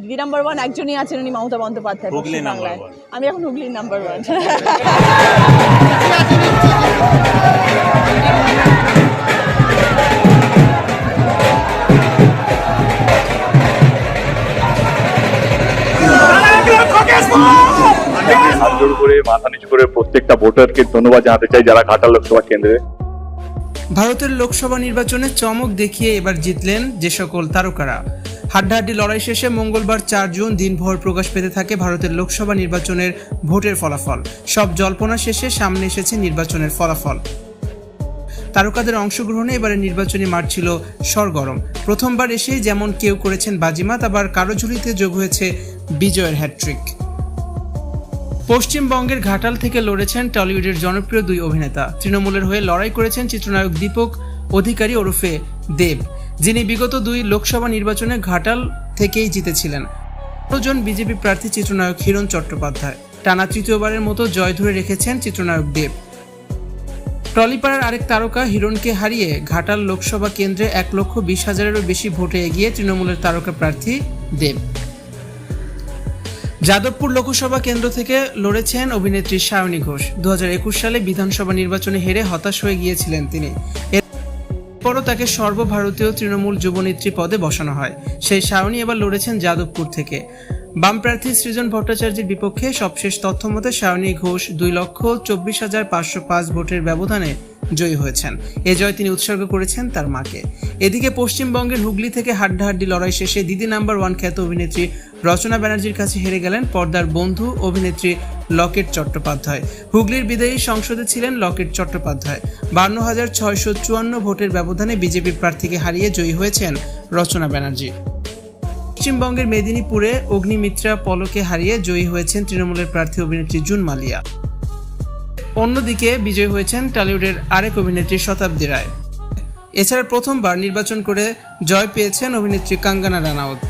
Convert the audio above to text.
দিদি number one একজনই আছেন উনি মমতা বন্দ্যোপাধ্যায় হুগলি বাংলায়। আমি এখন হুগলির নাম্বার ওয়ান করে মাথা নিচু করে প্রত্যেকটা ভোটারকে ধন্যবাদ জানাতে চাই যারা ঘাটাল লোকসভা কেন্দ্রে। ভারতের লোকসভা নির্বাচনে চমক দেখিয়ে এবার জিতলেন যে সকল তারকারা। হাড্ডাহাড্ডি লড়াই শেষে মঙ্গলবার চার জুন দিনভর প্রকাশ পেতে থাকে ভারতের লোকসভা নির্বাচনের ভোটের ফলাফল। সব জল্পনা শেষে সামনে এসেছে নির্বাচনের ফলাফল। তারকাদের অংশগ্রহণে এবারে নির্বাচনী মাঠ ছিল সরগরম। প্রথমবার এসেই যেমন কেউ করেছেন বাজিমাত, আবার কারও ঝুলিতে যোগ হয়েছে বিজয়ের হ্যাট্রিক পশ্চিমবঙ্গের ঘাটাল থেকে লড়েছেন টলিউডের জনপ্রিয় দুই অভিনেতা। তৃণমূলের হয়ে লড়াই করেছেন চিত্রনায়ক দীপক, অধিকারী ওরফে দেব। যিনি বিগত দুই লোকসভা নির্বাচনে ঘাটাল থেকেই জিতেছিলেন। জন বিজেপি প্রার্থী চিত্রনায়ক হিরণ চট্টোপাধ্যায়। টানা তৃতীয়বারের মতো জয় ধরে রেখেছেন চিত্রনায়ক দেব। টলিপাড়ার আরেক তারকা হিরণকে হারিয়ে ঘাটাল লোকসভা কেন্দ্রে এক লক্ষ বিশ হাজারেরও বেশি ভোটে এগিয়ে তৃণমূলের তারকা প্রার্থী দেব। যাদবপুর লোকসভা কেন্দ্র থেকে লড়েছেন অভিনেত্রী সায়নী ঘোষ। দু হাজার একুশ সালে বিধানসভা নির্বাচনে হেরে হতাশ হয়ে গিয়েছিলেন তিনি। এরপরও তাকে সর্বভারতীয় তৃণমূল যুবনেত্রী পদে বসানো হয়। সেই সায়নী এবার লড়েছেন যাদবপুর থেকে। বাম প্রার্থী সৃজন ভট্টাচার্যের বিপক্ষে সবশেষ তথ্য মতে সায়নী ঘোষ দুই লক্ষ চব্বিশ হাজার পাঁচশো পাঁচ ভোটের ব্যবধানে জয়ী হয়েছেন। এ জয় তিনি উৎসর্গ করেছেন তার মাকে। এদিকে পশ্চিমবঙ্গের হুগলি থেকে হাড্ডাহাড্ডি লড়াই শেষে দিদি নাম্বার ওয়ান খ্যাত অভিনেত্রী রচনা ব্যানার্জির কাছে হেরে গেলেন পর্দার বন্ধু অভিনেত্রী লকেট চট্টোপাধ্যায়। হুগলির বিদায়ী সংসদে ছিলেন লকেট চট্টোপাধ্যায়। বান্ন হাজার ছয়শো চুয়ান্ন ভোটের ব্যবধানে বিজেপি প্রার্থীকে হারিয়ে জয়ী হয়েছেন রচনা ব্যানার্জি। পশ্চিমবঙ্গের মেদিনীপুরে অগ্নিমিত্রা পলকে হারিয়ে জয়ী হয়েছেন তৃণমূলের প্রার্থী অভিনেত্রী জুন মালিয়া। অন্যদিকে বিজয়ী হয়েছেন টলিউডের আরেক অভিনেত্রী শতাব্দী রায়। এছাড়া প্রথমবার নির্বাচন করে জয় পেয়েছেন অভিনেত্রী কাঙ্গানা রানাউত।